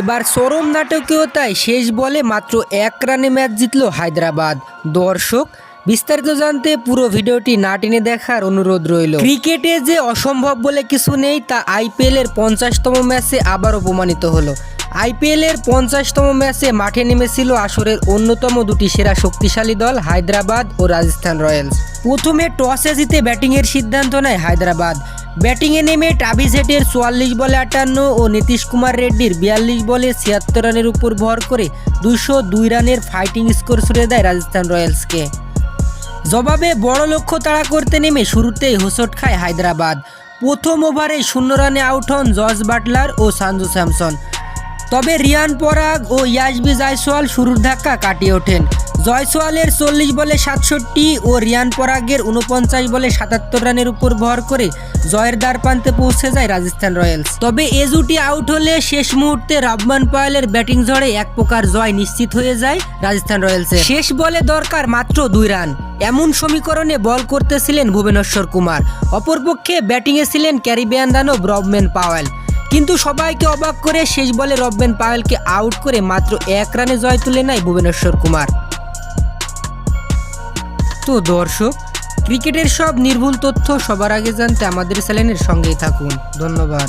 এবার চরম নাটকীয়তায় শেষ বলে মাত্র এক রানে ম্যাচ জিতল হায়দ্রাবাদ। দর্শক, বিস্তারিত জানতে পুরো ভিডিওটি না টেনে দেখার অনুরোধ রইল। ক্রিকেটে যে অসম্ভব বলে কিছু নেই, তা আইপিএলের পঞ্চাশতম ম্যাচে আবারও প্রমাণিত হলো। আইপিএল এর পঞ্চাশতম ম্যাচে মাঠে নেমেছিল আসরের অন্যতম দুটি সেরা শক্তিশালী দল হায়দ্রাবাদ ও রাজস্থান রয়্যালস। প্রথমে টসে জিতে ব্যাটিংয়ের সিদ্ধান্ত নেয় হায়দ্রাবাদ। ব্যাটিংয়ে নেমে টাভিস হেটের চুয়াল্লিশ বলে আটান্ন ও নীতিশ কুমার রেড্ডির বিয়াল্লিশ বলে ছিয়াত্তর রানের উপর ভর করে দুইশো দুই রানের ফাইটিং স্কোর ছুড়ে দেয় রাজস্থান রয়্যালসকে। জবাবে বড় লক্ষ্য তাড়া করতে নেমে শুরুতেই হোঁচট খায় হায়দ্রাবাদ। প্রথম ওভারে শূন্য রানে আউট হন জর্জ বাটলার ও সানজু স্যামসন। তবে রিয়ান পরাগ ও ইয়াসবি জয়সওয়াল শুরুর ধাক্কা কাটিয়ে ওঠেন। জয়সওয়ালের চল্লিশ বলে সাতষট্টি ও রিয়ান পরাগের উনপঞ্চাশ বলে সাতাত্তর রানের উপর ভর করে জয়ের দ্বার প্রান্তে পৌঁছে যায় রাজস্থান রয়্যালস। তবে এ জুটি আউট হলে শেষ মুহূর্তে রবমান পায়েলের ব্যাটিং ঝড়ে এক প্রকার জয় নিশ্চিত হয়ে যায় রাজস্থান রয়্যালসের। শেষ বলে দরকার মাত্র দুই রান। এমন সমীকরণে বল করতেছিলেন ভুবনেশ্বর কুমার। অপরপক্ষে ব্যাটিংয়ে ছিলেন ক্যারিবিয়ান দানব রবম্যান পাওয়েল। কিন্তু সবাইকে অবাক করে শেষ বলে রববেন পায়েলকে আউট করে মাত্র এক রানে জয় তুলে নেয় ভুবনেশ্বর কুমার। তো দর্শক, ক্রিকেটের সব নির্ভুল তথ্য সবার আগে জানতে আমাদের চ্যানেলের সঙ্গেই থাকুন। ধন্যবাদ।